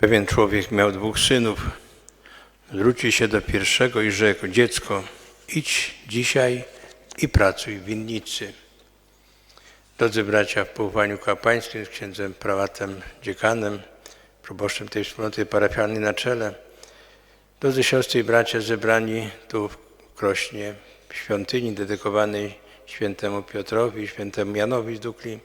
Pewien człowiek miał dwóch synów. Zwrócił się do pierwszego i rzekł: Dziecko, idź dzisiaj i pracuj w winnicy. Drodzy bracia, w powołaniu kapłańskim z księdzem prałatem dziekanem, proboszczem tej wspólnoty parafialnej na czele, drodzy siostry i bracia zebrani tu w Krośnie, w świątyni dedykowanej świętemu Piotrowi, świętemu Janowi z Dukli,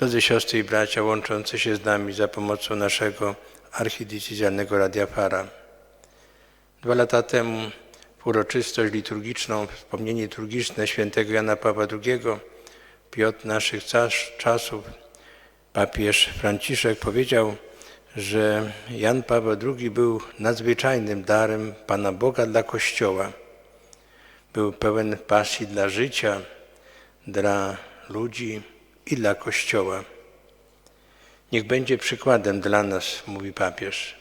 drodzy siostry i bracia łączący się z nami za pomocą naszego archidiecezjalnego Radia Para. Dwa lata temu w uroczystość liturgiczną, wspomnienie liturgiczne świętego Jana Pawła II, Piotr naszych czas- czasów, papież Franciszek powiedział, że Jan Paweł II był nadzwyczajnym darem Pana Boga dla Kościoła. Był pełen pasji dla życia, dla ludzi i dla Kościoła. Niech będzie przykładem dla nas, mówi papież.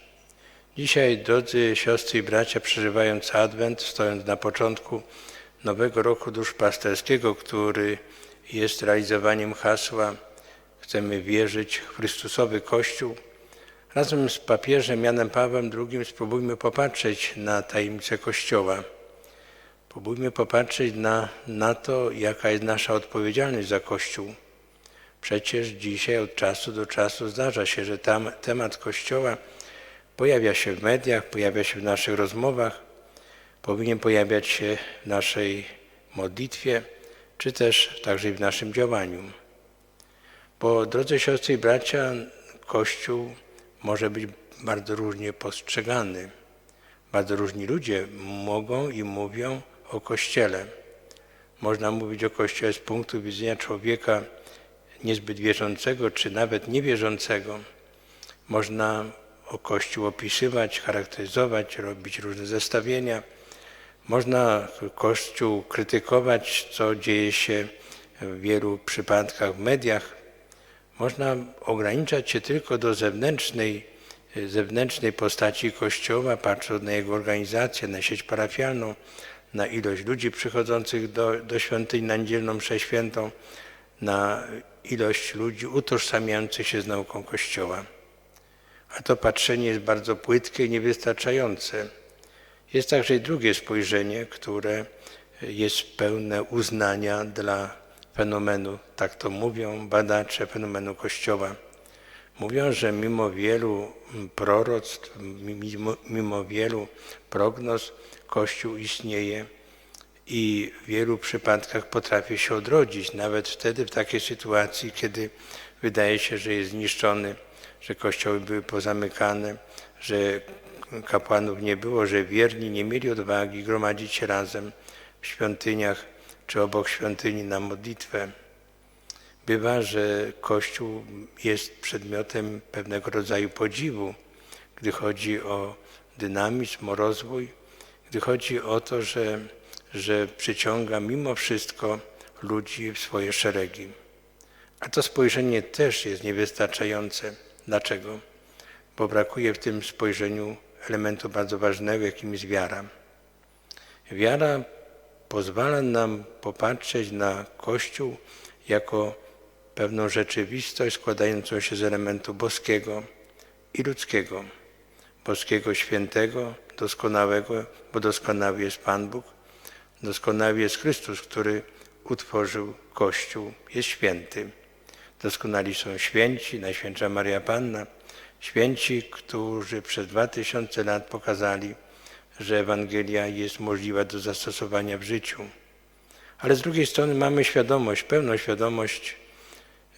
Dzisiaj, drodzy siostry i bracia, przeżywając Adwent, stojąc na początku nowego roku duszpasterskiego, który jest realizowaniem hasła Chcemy wierzyć w Chrystusowy Kościół, razem z papieżem Janem Pawłem II spróbujmy popatrzeć na tajemnicę Kościoła. Spróbujmy popatrzeć na, na to, jaka jest nasza odpowiedzialność za Kościół. Przecież dzisiaj od czasu do czasu zdarza się, że tam temat Kościoła pojawia się w mediach, pojawia się w naszych rozmowach, powinien pojawiać się w naszej modlitwie, czy też także i w naszym działaniu. Bo drodzy siostry i bracia, Kościół może być bardzo różnie postrzegany. Bardzo różni ludzie mogą i mówią o Kościele. Można mówić o Kościele z punktu widzenia człowieka niezbyt wierzącego, czy nawet niewierzącego. Można o Kościół opisywać, charakteryzować, robić różne zestawienia. Można Kościół krytykować, co dzieje się w wielu przypadkach w mediach. Można ograniczać się tylko do zewnętrznej, zewnętrznej postaci Kościoła, patrząc na jego organizację, na sieć parafialną, na ilość ludzi przychodzących do, do świątyni na niedzielną mszę świętą, na ilość ludzi utożsamiających się z nauką Kościoła. A to patrzenie jest bardzo płytkie i niewystarczające. Jest także i drugie spojrzenie, które jest pełne uznania dla fenomenu, tak to mówią badacze fenomenu Kościoła. Mówią, że mimo wielu proroctw, mimo, mimo wielu prognoz, Kościół istnieje i w wielu przypadkach potrafi się odrodzić, nawet wtedy w takiej sytuacji, kiedy wydaje się, że jest zniszczony, że kościoły były pozamykane, że kapłanów nie było, że wierni nie mieli odwagi gromadzić się razem w świątyniach czy obok świątyni na modlitwę. Bywa, że Kościół jest przedmiotem pewnego rodzaju podziwu, gdy chodzi o dynamizm, o rozwój, gdy chodzi o to, że, że przyciąga mimo wszystko ludzi w swoje szeregi. A to spojrzenie też jest niewystarczające. Dlaczego? Bo brakuje w tym spojrzeniu elementu bardzo ważnego, jakim jest wiara. Wiara pozwala nam popatrzeć na Kościół jako pewną rzeczywistość składającą się z elementu boskiego i ludzkiego. Boskiego świętego, doskonałego, bo doskonały jest Pan Bóg, doskonały jest Chrystus, który utworzył Kościół, jest święty. Doskonali są święci, Najświętsza Maria Panna, święci, którzy przez dwa tysiące lat pokazali, że Ewangelia jest możliwa do zastosowania w życiu. Ale z drugiej strony mamy świadomość, pełną świadomość,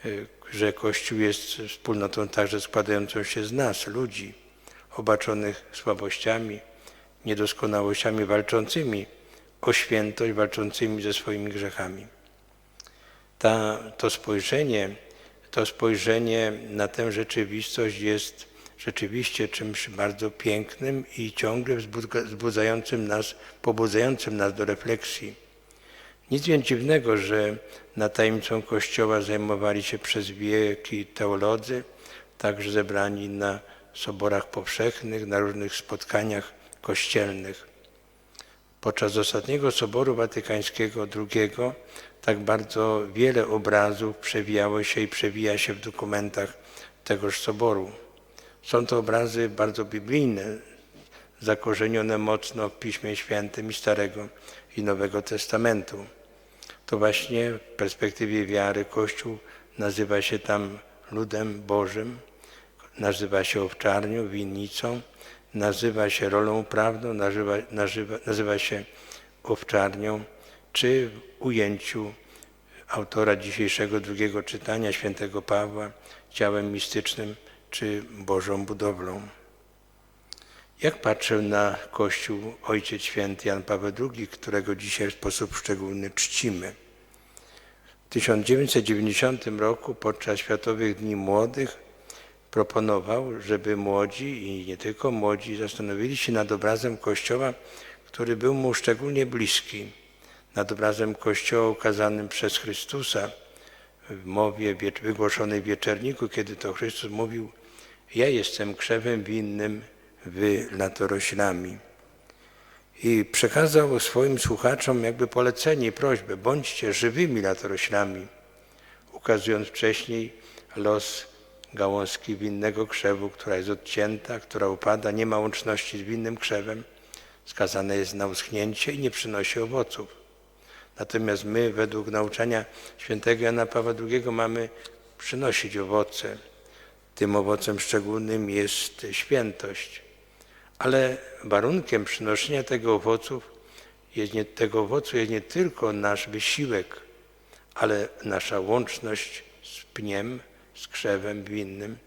y, że Kościół jest wspólnotą także składającą się z nas, ludzi, obaczonych słabościami, niedoskonałościami, walczącymi o świętość, walczącymi ze swoimi grzechami. Ta, to spojrzenie, to spojrzenie na tę rzeczywistość jest rzeczywiście czymś bardzo pięknym i ciągle wzbudza- wzbudzającym nas, pobudzającym nas do refleksji. Nic więc dziwnego, że nad tajemnicą Kościoła zajmowali się przez wieki teolodzy, także zebrani na soborach powszechnych, na różnych spotkaniach kościelnych. Podczas ostatniego Soboru Watykańskiego II tak bardzo wiele obrazów przewijało się i przewija się w dokumentach tegoż Soboru. Są to obrazy bardzo biblijne, zakorzenione mocno w Piśmie Świętym i Starego i Nowego Testamentu. To właśnie w perspektywie wiary Kościół nazywa się tam ludem Bożym, nazywa się owczarnią, winnicą, nazywa się rolą prawną, nazywa, nazywa, nazywa się owczarnią, czy w ujęciu autora dzisiejszego drugiego czytania, świętego Pawła, ciałem mistycznym, czy Bożą budowlą. Jak patrzę na Kościół Ojciec Święty Jan Paweł II, którego dzisiaj w sposób szczególny czcimy? W 1990 roku podczas Światowych Dni Młodych proponował, żeby młodzi i nie tylko młodzi zastanowili się nad obrazem Kościoła, który był mu szczególnie bliski, nad obrazem Kościoła ukazanym przez Chrystusa w mowie wygłoszonej w Wieczerniku, kiedy to Chrystus mówił ja jestem krzewem winnym, wy latoroślami. I przekazał swoim słuchaczom jakby polecenie i prośbę, bądźcie żywymi latoroślami, ukazując wcześniej los gałązki winnego krzewu, która jest odcięta, która upada, nie ma łączności z winnym krzewem, skazane jest na uschnięcie i nie przynosi owoców. Natomiast my, według nauczania świętego Jana Pawła II, mamy przynosić owoce. Tym owocem szczególnym jest świętość. Ale warunkiem przynoszenia tego owoców jest nie, tego owocu jest nie tylko nasz wysiłek, ale nasza łączność z pniem, z krzewem winnym,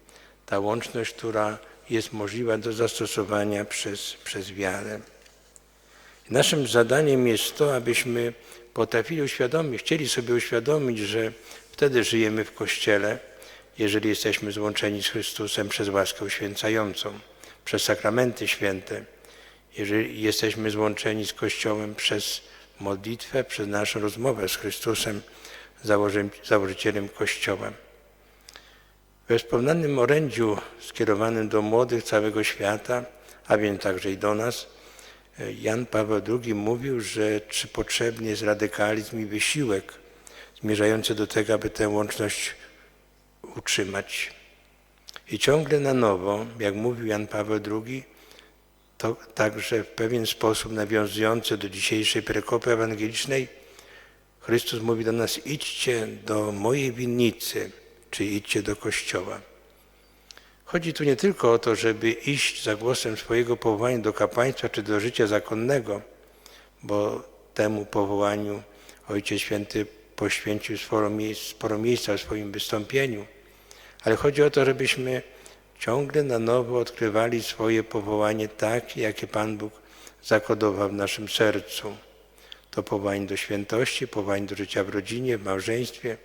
ta łączność, która jest możliwa do zastosowania przez, przez wiarę. Naszym zadaniem jest to, abyśmy potrafili uświadomić, chcieli sobie uświadomić, że wtedy żyjemy w Kościele, jeżeli jesteśmy złączeni z Chrystusem przez łaskę uświęcającą, przez sakramenty święte, jeżeli jesteśmy złączeni z Kościołem przez modlitwę, przez naszą rozmowę z Chrystusem, założycielem Kościoła. We wspomnianym orędziu skierowanym do młodych całego świata, a więc także i do nas, Jan Paweł II mówił, że czy potrzebny jest radykalizm i wysiłek zmierzający do tego, aby tę łączność utrzymać. I ciągle na nowo, jak mówił Jan Paweł II, to także w pewien sposób nawiązujący do dzisiejszej prekopy ewangelicznej, Chrystus mówi do nas: idźcie do mojej winnicy, czy idźcie do kościoła. Chodzi tu nie tylko o to, żeby iść za głosem swojego powołania do kapłaństwa czy do życia zakonnego, bo temu powołaniu Ojciec Święty poświęcił sporo, miejsc, sporo miejsca w swoim wystąpieniu, ale chodzi o to, żebyśmy ciągle na nowo odkrywali swoje powołanie takie, jakie Pan Bóg zakodował w naszym sercu. To powołanie do świętości, powołanie do życia w rodzinie, w małżeństwie,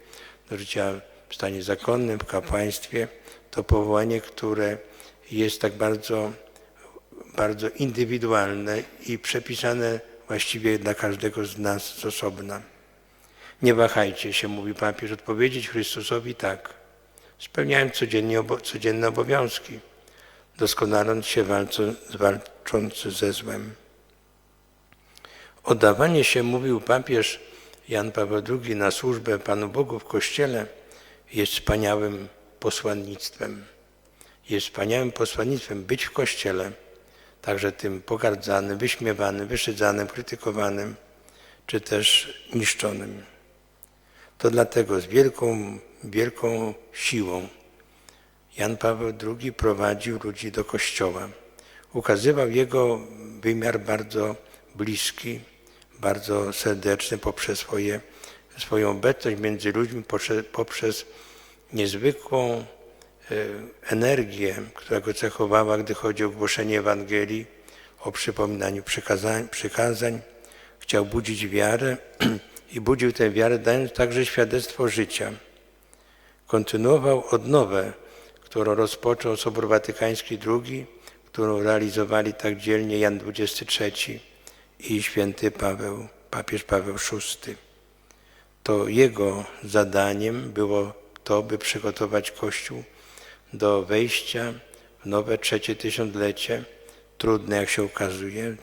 do życia w stanie zakonnym, w kapłaństwie. To powołanie, które jest tak bardzo, bardzo indywidualne i przepisane właściwie dla każdego z nas z osobna. Nie wahajcie się, mówi papież, odpowiedzieć Chrystusowi tak. Spełniając codziennie, codzienne obowiązki, doskonaląc się walcząc, walcząc ze złem. Oddawanie się, mówił papież Jan Paweł II, na służbę Panu Bogu w Kościele jest wspaniałym posłannictwem. Jest wspaniałym posłannictwem być w Kościele, także tym pogardzanym, wyśmiewanym, wyszydzanym, krytykowanym, czy też niszczonym. To dlatego z wielką, wielką siłą Jan Paweł II prowadził ludzi do Kościoła. Ukazywał jego wymiar bardzo bliski, bardzo serdeczny poprzez swoje, swoją obecność między ludźmi, poprzez, niezwykłą e, energię, która go cechowała, gdy chodzi o głoszenie Ewangelii, o przypominaniu przykazań, przykazań. Chciał budzić wiarę i budził tę wiarę, dając także świadectwo życia. Kontynuował odnowę, którą rozpoczął Sobór Watykański II, którą realizowali tak dzielnie Jan XXIII i święty Paweł, papież Paweł VI. To jego zadaniem było to, by przygotować Kościół do wejścia w nowe trzecie tysiąclecie, trudne jak się okazuje,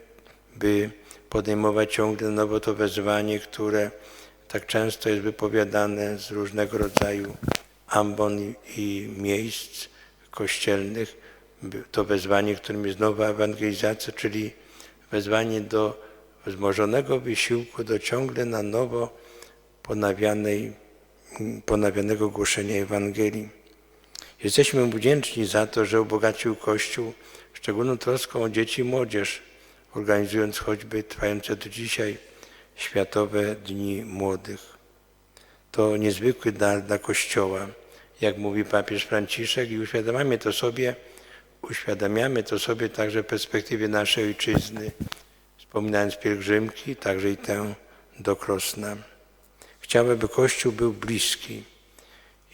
by podejmować ciągle nowo to wezwanie, które tak często jest wypowiadane z różnego rodzaju ambon i miejsc kościelnych, to wezwanie, którym jest nowa ewangelizacja, czyli wezwanie do wzmożonego wysiłku, do ciągle na nowo ponawianej, ponawianego głoszenia Ewangelii. Jesteśmy mu wdzięczni za to, że ubogacił Kościół szczególną troską o dzieci i młodzież, organizując choćby trwające do dzisiaj Światowe Dni Młodych. To niezwykły dar dla Kościoła, jak mówi papież Franciszek i uświadamiamy to sobie, uświadamiamy to sobie także w perspektywie naszej ojczyzny, wspominając pielgrzymki, także i tę do Krosna. Chciałbym, by Kościół był bliski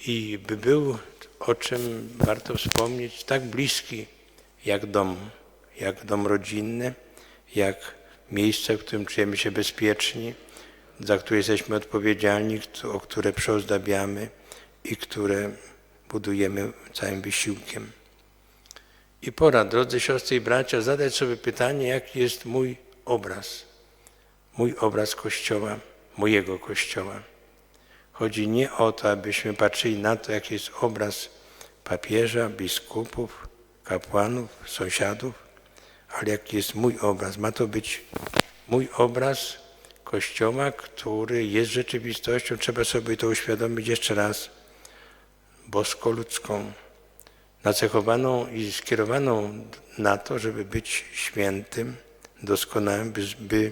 i by był, o czym warto wspomnieć, tak bliski jak dom, jak dom rodzinny, jak miejsce, w którym czujemy się bezpieczni, za które jesteśmy odpowiedzialni, o które przyozdabiamy i które budujemy całym wysiłkiem. I pora, drodzy siostry i bracia, zadać sobie pytanie, jaki jest mój obraz, mój obraz Kościoła, mojego Kościoła. Chodzi nie o to, abyśmy patrzyli na to, jaki jest obraz papieża, biskupów, kapłanów, sąsiadów, ale jaki jest mój obraz. Ma to być mój obraz Kościoła, który jest rzeczywistością. Trzeba sobie to uświadomić jeszcze raz. Bosko-ludzką, nacechowaną i skierowaną na to, żeby być świętym, doskonałym, by, by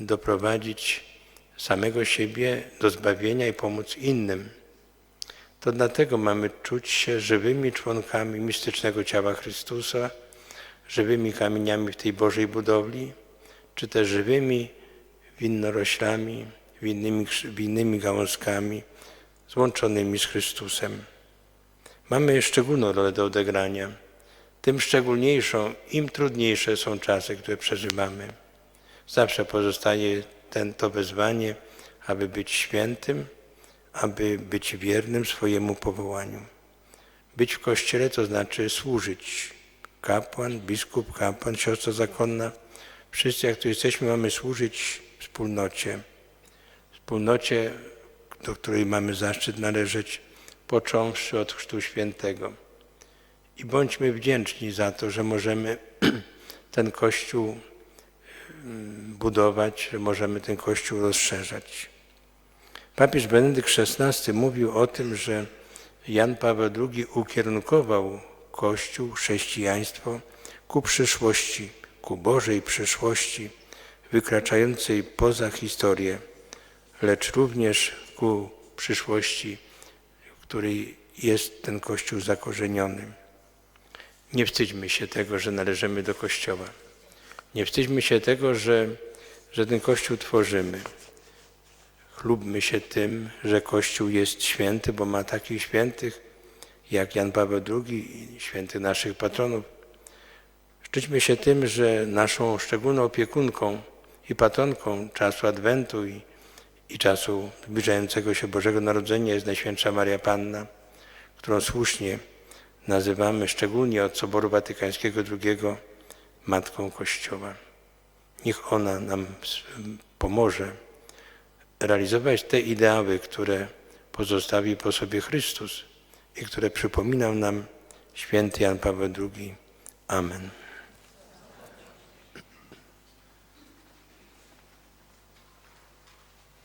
doprowadzić samego siebie do zbawienia i pomóc innym. To dlatego mamy czuć się żywymi członkami mistycznego ciała Chrystusa, żywymi kamieniami w tej Bożej budowli, czy też żywymi winnoroślami, winnymi, winnymi gałązkami złączonymi z Chrystusem. Mamy szczególną rolę do odegrania. Tym szczególniejszą, im trudniejsze są czasy, które przeżywamy. Zawsze pozostaje ten, to wezwanie, aby być świętym, aby być wiernym swojemu powołaniu. Być w Kościele to znaczy służyć. Kapłan, biskup, kapłan, siostra zakonna, wszyscy jak tu jesteśmy mamy służyć wspólnocie. Wspólnocie, do której mamy zaszczyt należeć, począwszy od Chrztu Świętego. I bądźmy wdzięczni za to, że możemy ten Kościół budować, że możemy ten Kościół rozszerzać. Papież Benedykt XVI mówił o tym, że Jan Paweł II ukierunkował Kościół, chrześcijaństwo ku przyszłości, ku Bożej przyszłości, wykraczającej poza historię, lecz również ku przyszłości, w której jest ten Kościół zakorzeniony. Nie wstydźmy się tego, że należymy do Kościoła. Nie wstydźmy się tego, że, że ten Kościół tworzymy. Chlubmy się tym, że Kościół jest święty, bo ma takich świętych jak Jan Paweł II świętych naszych patronów. Szczyćmy się tym, że naszą szczególną opiekunką i patronką czasu Adwentu i, i czasu zbliżającego się Bożego Narodzenia jest Najświętsza Maria Panna, którą słusznie nazywamy szczególnie od Soboru Watykańskiego II Matką Kościoła. Niech ona nam pomoże realizować te ideały, które pozostawił po sobie Chrystus i które przypominał nam święty Jan Paweł II. Amen.